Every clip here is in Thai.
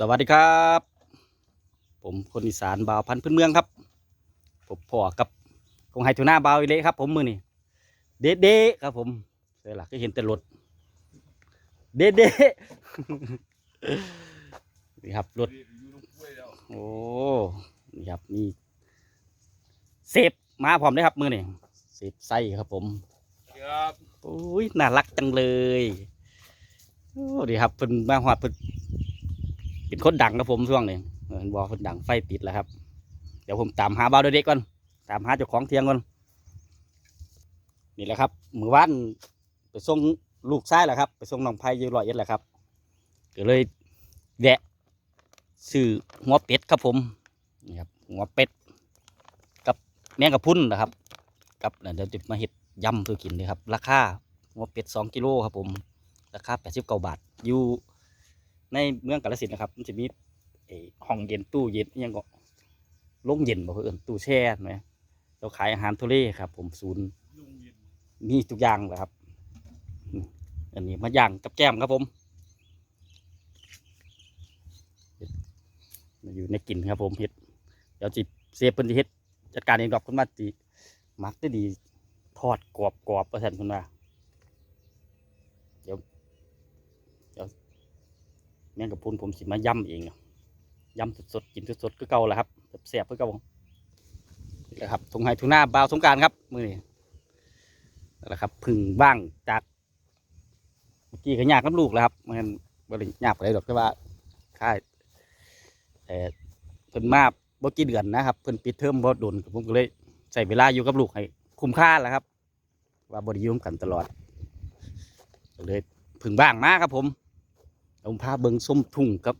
สวัสดีครับ ผมคนอีสานบาวพันธุ์พื้นเมืองครับ ผมพ่อกับกงไฮทูน่าบาวอีเละครับ ผมมือนี่เด็ดเดครับ ผมเสียหลักก็เห็นแต่รถเด็ดเดนี่ครับรถโอ้นี่ครับนี่เซฟมาพร้อมได้อครับมือนี่เซฟไส้ครับผมครับโอ้ยน่ารักจังเลยโอ้ดีครับเพิ่นมาหอดเพิ่น เป็นคนดังครับผมช่วงนี้เห็นบอกเพิ่นดังไฟติดแล้วครับ เดี๋ยวผมตามหาบ่าวเด็กๆก่อนตามหาเจ้าของเทียงก่อนนี่แหละครับมือว่านไปส่งลูกชายแหละครับ ไปส่งน้องไผ่อยูร้อยเอ็ดแหละครับก็เลยแวะซื้อหัวเป็ดครับผมนี่ครับหัวเป็ด กับแมงกะพรุนนะครับ กับเดี๋ยวจะมาเห็ดยำตัวกินเลยครับ ราคาหัวเป็ดสองกิโลครับผม ราคาแปดสิบเก้าบาทอยู่ ในเมืองกาฬสินธุ์นะครับ มันจะมีไอ้ห้องเย็นตู้เย็นอิหยังก็โรงเย็นบอกเพื่อนตู้แช่ไหมเราขายอาหารทะเลครับ ผมศูนย์มีทุกอย่างเลยครับ อันนี้มาย่างกับแก้มครับผม อยู่ในกลิ่นครับผมเห็ดเดี๋ยวจิเซฟเพิ่นสิเฮ็ดจัดการเองดอกคุณมาจิมักได้ดีทอดกรอบกรอบประสันคุณว่าเดี๋ยวเดี๋ยว แม่งกับพุนผมสิมาย่ำเองอะย่ำสดๆกินสดๆก็เก่าแหละครับแซ่บก็เก่านี่แหละครับทงไห้ทุงหน้าบาวสงการครับมือนี้นั่นแหละครับพึ่งบ้างจากเมื่อกี้ก็ยากกับลูกแล้วครับมันบริยากอะไรดอกแต่ว่าค่ายแต่เพิ่นมาบ่กี่เดือนนะครับเพิ่นปิดเทอมบ่โดนผมก็เลยใช้เวลาอยู่กับลูกให้คุ้มค่าแหล้วครับ ว่าบริยุมกันตลอดก็เลยพึ่งบ้างมากครับผม ผมพาเบิงส้มทุ่งกับ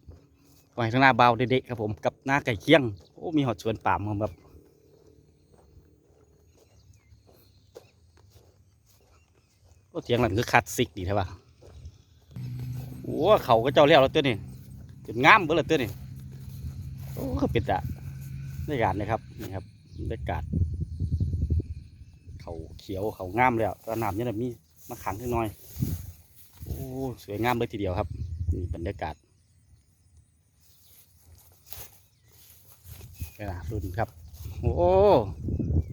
ไว้ข้างหน้าเบาเด็กๆครับผมกับหน้าไก่เคียงโอ้มีหอดสวนป่ามครับโอ้เทียงนั่นคือคลาสสิกดีใช่ปะโอ้เขาก็เจ้าเลี้ยวแล้วตัวนี้จนงามเบ้อแล้วตัวนี้โอ้ก็เป็นอะได้การเลยครับนี่ครับได้การเขาเขียวเขางามแล้วก็น้ำเนี่ยนะมีมาขังขึ้นหน่อยโอ้สวยงามเลยทีเดียวครับ นี่บรรยากาศนะรุ่นครับ โอ้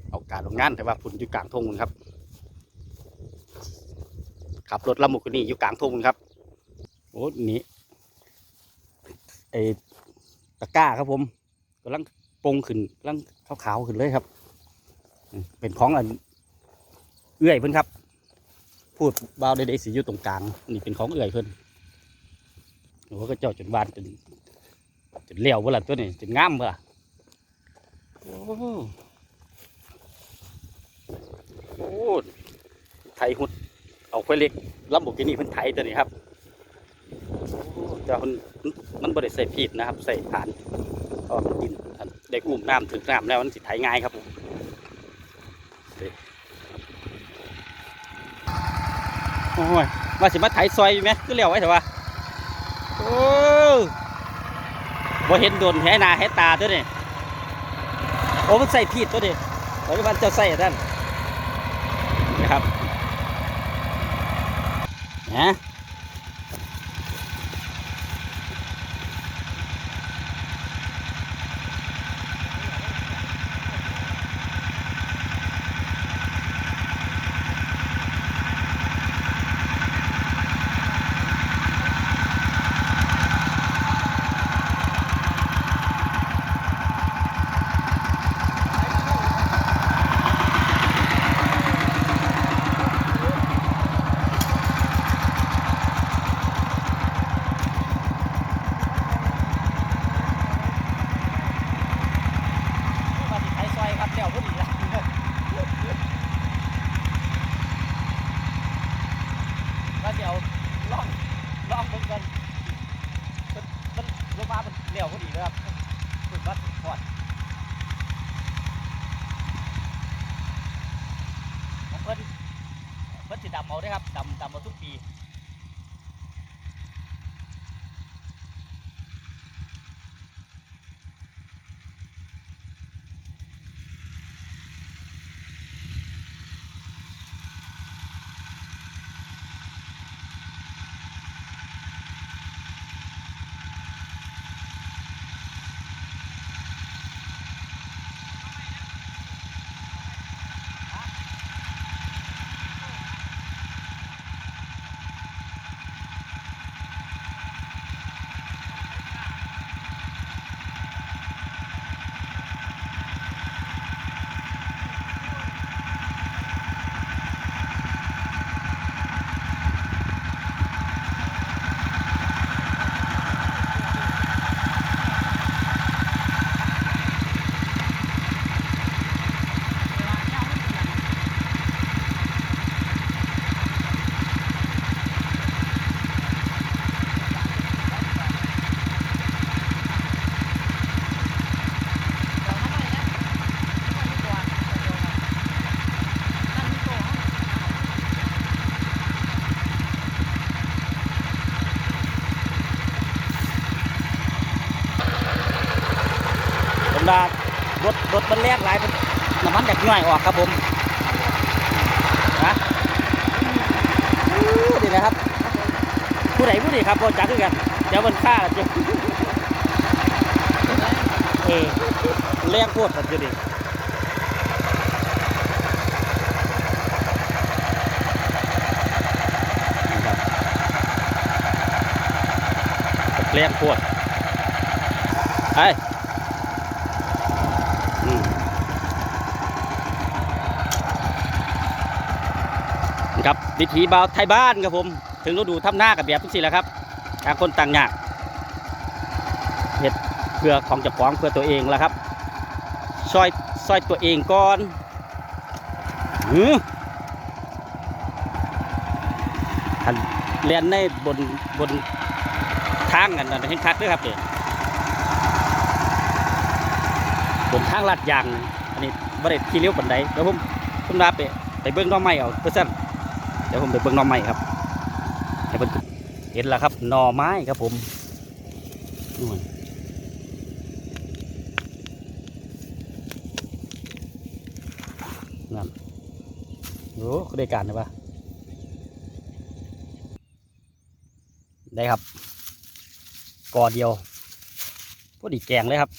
เอาการโรงงานแต่ว่าพุ่นอยู่กลางทงพุ่นครับ ขับรถลำมุกนี่อยู่กลางทงพุ่นครับ โอ้นี่ไอตะกร้าครับผมกำลังปงขึ้นกำลังขาวๆขึ้นเลยครับ เป็นของอันเอื้อยเพิ่นครับ พูดบาวเด็กๆสิอยู่ตรงกลาง นี่เป็นของเอื้อยเพิ่น โอ้ก็เจ้าจนบานจนจนเลี้ยวเวลาตัวนี้จนงามเวลาโอ้โอ้ไถหุดเอาไฟเล็กลำบุกินี่เพิ่นไถตัวนี้ครับโอ้เจ้าเพิ่นมันบริใส่พีดนะครับใส่ฐานก็มันดินอันได้อุ้มน้ำถึงน้ำแล้วมันสิไถง่ายครับผมโอ้ยมาสิมาไถซอยไหมก็เลี้ยวไว้เถอะวะโอ้ บ่เห็นโดนแหหนาแหตาตัวนี้โอ้มันใส่ผิดตัวนี้ไว้มันจะใส่อันนั่นนะครับนะมาสิไถซอยครับเลี้ยวพอดีละว่าเดี๋ยวลองลองเบิ่งกันมันมันลงมามันเลี้ ยวพอดีเลยครับคุณวัดพอดของเพิ่นเพิ่นสิดำเอาได้ครับดำดำเอาทุกปี ดารถรถ มันแรงหลายมันน้ำมันจากย่อยออกครับผมนะดูดีนะครับ ผู้ใดผู้ใดครับพอจักกันเดี๋ยวมันฆ่าจะเออแรงโคตรครับจะดินะครับแรงโคตรไอื ครับวิถีบ่าวไทยบ้านครับผม ถึงฤดูทำหน้ากับแบบทุกสิ่งแล้วครับต่างคนต่างอยากเห็ดเพื่อของจ้าของเพื่อตัวเองแล้วครับซอยซอยตัวเองก่อนหือทันเรียนในบนบนทางกันนะเห็นคักด้วยครับเนี่ยบนทางลาดยางนะอันนี้บริเวณที่เลี้ยวบันไดเดี๋ยวผมผมลาไปไปเบิ้งน้องไม้เอาเพื่อสั้น ดี๋ยวผมไปเบิ้งหน้องไม้ครับให้เพิ่นเห็นแล้วครับหน่อไม้ครับผมนู่นนั่นโอ้ได้การเลยปะได้ครับกอเดียวพอดีแกงเลยครับ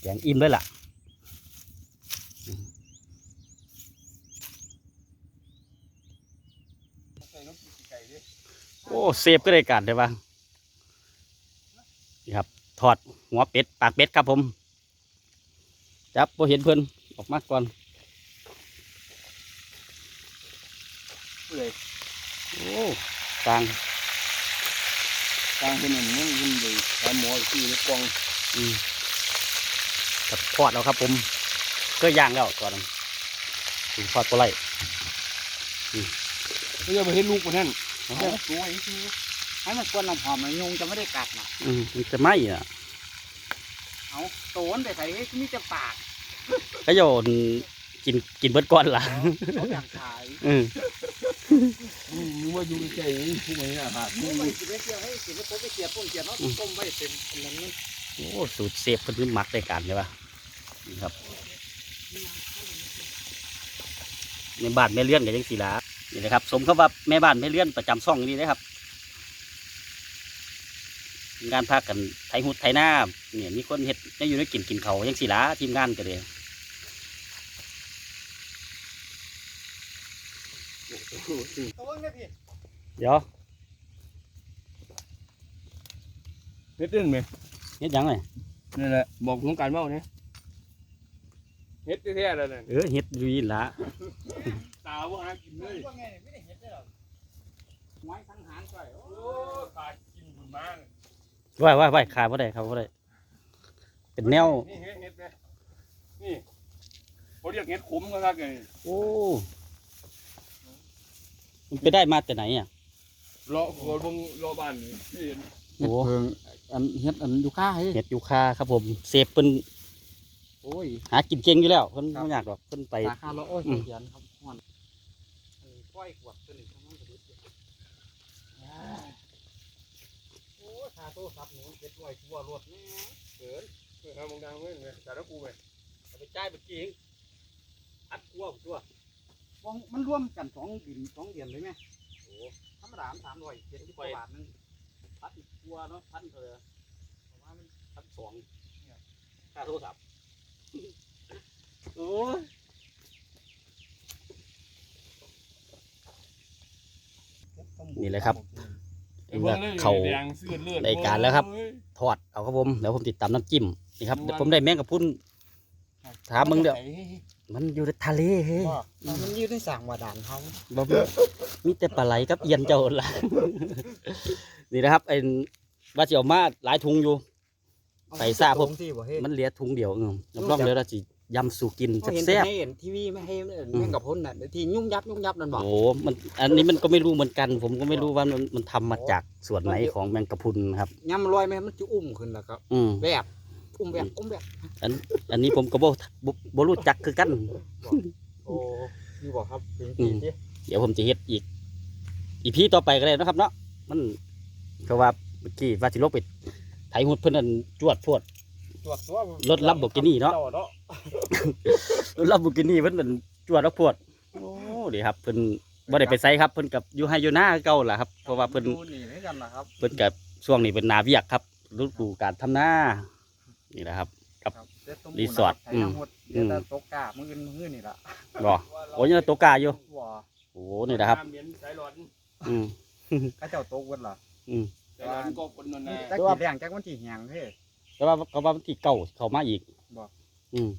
แกงอิ่มเลยล่ะ เซฟก็ได้การเลยปะนี่ครับถอดหัวเป็ดปากเป็ดครับผม จับพอเห็นเพิ่นออกมาก่อนเปื่อยโอ้ต่างกลางเป็นอย่างนี้มันเลยสายหมอที่ในกล่องอืมกับทอดแล้วครับผมก็ย่างแล้วก่อนนั้นถึงทอดตัวไรไม่ใช่ไปเห็นลูกมันนั่น เอาเอาสวยคือให้มันกวนน้ำหอมมันยุงจะไม่ได้กัดนะอืมมันจะไหมอะเอาโตนไปใส่ให้มีแต่ปากก็โยนกินกินเบิดก้อนละเขาอยากขายอืมอืมนึกว่าอยู่ใกล้ๆพวกนี้อาหารไม่ไปกินได้เกี่ยวให้กินแล้วผมไปเสียบต้นเสียบเนาะต้มไว้เต็มอันนั้นมันโอ้สูตรเซฟเพิ่นคือมักได้การใช่ปะนี่ครับในบ้านแม่เลื่อนกับยังสีลา นี่นะครับ สมเขาว่าแม่บ้านแม่เลื่อนประจำช่องนี้นะครับ งานพากันไทยหุดไทยหน้าเนี่ยมีคนเห็ดได้อยู่ในกินกินเขาวยังสีลาทีมงานกันเลยโตนเลยพี่เดี๋ยวเฮ็ดเด่นไหมเฮ็ดหยังไงนี่แหละบอกของการเมาเนี่ยเฮ็ดแท้ๆแล้วนั่นเออเฮ็ดอยู่นี่ละตา ว่าหากินเลยว่าไงไม่ได้เห็นได้หรอกไว้สังหารก่อยโอ้โอ้ขาดกินบุญมากว่าว่าว่าขายบ่ได้ครับบ่ได้เป็นแนวนี่เฮ็ดเฮ็ดไหมนี่เขาเรียกเฮ็ดขมก็ทักไงโอ้มันไปได้มาแต่ไหนอะเลาะหัวบงเลาะบ้านนี่ที่เห็นโอ้เพิ่งอันเฮ็ดอันอยู่ค่าให้เห็ดยูคาครับผมเซฟเพิ่นโอ้ยหากินเก่งอยู่แล้วเพิ่นครับไม่อยากหรอกเพิ่นไปราคาละโอ้ยอืมเขียนครับฮ้อนอันนี้ ก้อยขวดตัวหนี้ทั้งนั้นก็ดีโอ้ยค่าโทรศัพท์หนูเจ็ดร้อยทั่วรถแม่เกินเออมองดังเว้ยเนี่ยแต่ละกูไปเอาไปจ่ายเมื่อกี้เองอัดกลัวตัววงมันรวมกันสองบินสองเดือนเลยไหมโอ้ธรรมดาสามร้อยเจ็ดสิบกว่าบาทนึงพัดกลัวเนาะพันเท่าไหร่ประมาณพันสองเนี่ยค่าโทรศัพท์โอ้ย นี่แหละครับเองว่าเขาแดงเสื้อเลือดรายการแล้วครับโอ้ยทอดเอาครับผมเดี๋ยวผมติดตามน้ำจิ้มนี่ครับเดี๋ยวผมได้แมงกะพรุนถามมึงเดี๋ยวมันอยู่ในทะเลเฮ้ยมันยืดได้สั่งว่าด่านเขาบ่มีมีแต่ปลาไหลกับเอียนเจ้าละนี่นะครับไอ้ว่าจะเอามาหลายถุงอยู่ใส่ซ่าผมที่บ่เฮ็ดมันเหลือถุงเดียวเออรับรองเลยเราจะ ยำสู่กินเขาเห็นแซ่บให้เห็นทีวีไม่ให้แม่งกับพ้นน่ะที่ยุ่งยับยุ่งยับนั่นๆบอกโอ้มันอันนี้มันก็ไม่รู้เหมือนกัน ผมก็ไม่รู้ว่ามันมันทำมาจากส่วนไหนของแมงกะพรุนครับย่ำลอยไหมมันจะอุ้มขึ้นแล้วก็อืมแบบอุ้มแบบอุ้มแบบอันนี้ผมก็บ่บ่บ่รู้จักคือกันโอ้นี่บอกครับเป็นอืปีมที่เดี๋ยวผมจะเฮ็ดอีก อีพีต่อไปก็ได้นะครับ เนาะมันเพราะว่าเมื่อกี้ว่าสิลกไปไถหุดเพิ่นนั่นจวดพวด ตรวจตัวรถ Lamborghini เนาะเนาะ รถลัมโบกินี่เพิ่นเป็นจวดแล้วพวดโอ้ดีครับเพิ่นบ่ได้ไปไสครับเพิ่นกับอยู่ไฮอยู่หน้าเก่าล่ะครับเพราะว่าเพิ่นดูนี่เหมือนกันล่ะครับเพิ่นกับช่วงนี้เป็นนาเวียกครับฤดูการทำนานี่แหละครับ ครับเซ็ตมรีสอร์ทไทยทั้งหมดอืเดี๋ยวมจะตกกามืออื่นมืออื่นนี่ล่ะบ่โอ้ยยังตกกาอยู่ว้าโอ้นี่นะครับำเหม็นสายหลอนอืมข้าเจ้าตกเวิดล่ะอืมสายหลอนก็คนนนนี่นาจักกี่แรงจักวันที่แหงเฮ้ย แต่ว่าก็ว่าวันที่เก่าเข้ามาอีกบ่ อืม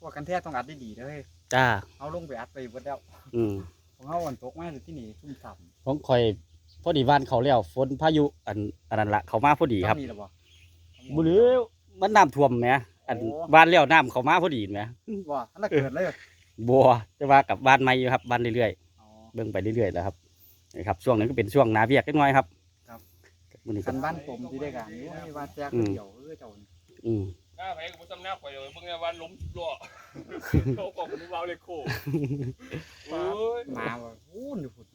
พวกกันแท้ต้องอัดดีๆเด้อเฮ้ยจ้า เอาลงไปอัดไปเบิดแล้วอืมของเฮาวันตกมาอยู่ที่นี่ทุ่มต่ำของคอยพอดีบ้านเขาแล้วฝนพายุอันอันนั้นละเขามาพอดีครับนี่ล่ะบ่บุหรือมันน้ำท่วมแหมอันโอ้บ้านแล้วน้ำเขามาพอดีแหมบ่อันนั้นเกิดเลยบัวแต่ว่ากับบ้านใหม่อยู่ครับบ้านเรื่อยๆอ๋อเบิ่งไปเรื่อยๆแล้วครับนี่ครับช่วงนั้นก็เป็นช่วงนาเวียกเล็กน้อยครับครับ มื้อนี้กัก็นบ้านผมที่ได้กันนี่ว่าว่าแจ๊กอืมเดียวเออเจ้านี่อืมหน้าแพ้กูจำหน้าข่อยเลยเบิ่งแน่วันล้มรั่วโตกองมึงเบาเลยโคโอ้ยมาว่ะอู้นอยู่พุ่น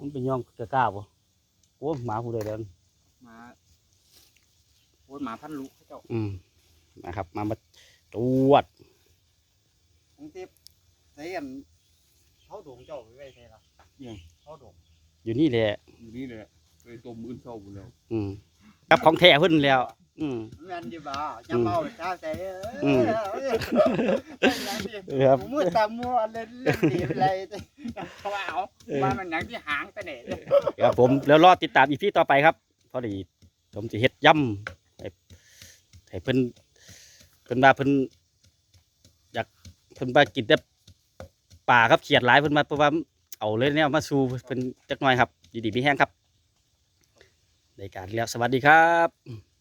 มันเป็นย่องกะกล้าบ่โอ้หมาผู้ใดเดินมาโอ้ยหมาพันลูกเขาเจ้าอืมนะครับ มามาตรวจกรุงเทพใส่อันเขาโด่งเจ้าไว้ไว้ใส่ละเขาโด่งอยู่นี่แหละอยู่นี่เลย เคยต้มอื่นเศร้าหมดแล้วอืมกับของแท้เพิ่นแล้ว อืม แม่นอยู่บ่ยำเมาเลยข้าวใส่เอ้ยอืม เอ้ยอย่างนี้เออครับผมมือตามัวเล่นเล่นดีอะไรเขาว่าเอาว่ามันอย่างที่หางแต่เนี่ยครับผมแล้วรอติดตามอีพีต่อไปครับพอดีผมจะเฮ็ดย่ำให้ให้เพิ่นเพิ่นว่าเพิ่นอยากเพิ่นว่ากินแต่ป่าครับเขียดหลายเพิ่นมาเพราะว่าเอาเลยเนี่ยมาสู่เพิ่นจักหน่อยครับดีๆมีแห้งครับ ในการแล้วสวัสดีครับ